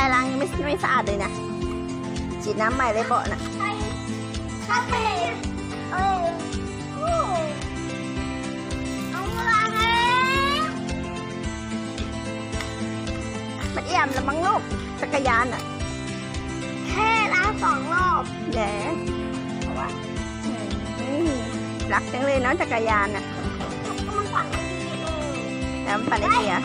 ายล้างยังไม่ไม่สะอาดเลยนะฉีดน้ำใหม่เลยเบาะน่ะใช่ใช่เออโอ้เอาล้างแล้วมันเอี่ยมแล้วมั้งลูกจักรยานอะ แค่ล้างสองรอบแหละเพราะว่าอืมรักจังเลยเนาะจักรยานอะก็มันฝังไม่ดีเองแล้วมันปั่นได้ดีอะ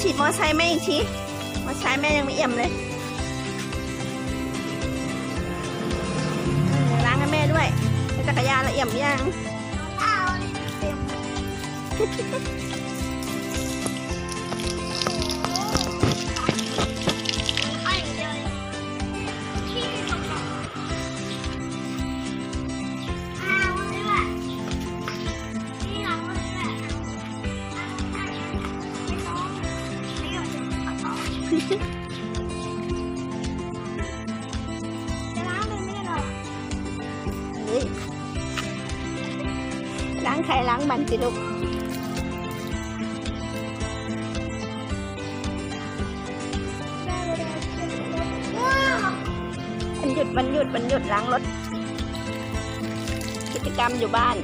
ฉีดมอไซค์แม่อีกทีมอไซค์แม่ยังไม่เอี่ยมเลยล้างให้แม่ด้วยจักรยานละเอี่ยมยังเอาเต็ม ล้างเลยไม่ได้หรอกเฮ้ยล้างใครล้างมันสิลูกว้าววันหยุดวันหยุดวันหยุดล้างรถ กิจกรรมอยู่บ้าน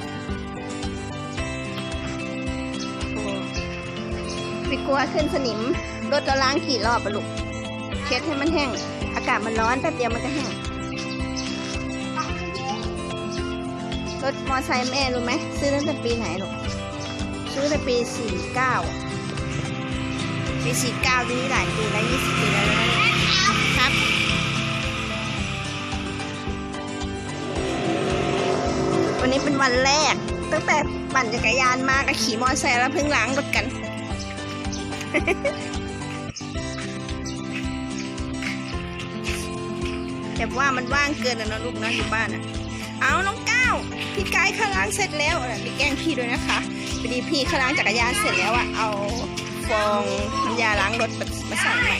ไม่กลัวขึ้นสนิม รถเราล้างกี่รอบอะลูกเช็ดให้มันแห้ง อากาศมันร้อนแป๊บเดียวมันก็แห้งรถมอไซค์แม่รู้ไหมซื้อตั้งแต่ปีไหนลูกซื้อในปีสี่เก้าปีสี่เก้าทีนี้หลายปีแล้วยี่สิบปีแล้วนะครับวันนี้เป็นวันแรก ตั้งแต่ปั่นจักรยานมากับขี่มอเตอร์ไซค์แล้วเพิ่งล้างรถกัน แต่ว่ามันว่างเกินแล้วนอะลูกนะอยู่บ้านอะเอาน้องก้าวพี่กายข้าล้างเสร็จแล้วเออมีแกล้งพี่ด้วยนะคะพอดีพี่ข้าล้างจักรยานเสร็จแล้วอะเอาฟองน้ำยาล้างรถมาใส่ใหม่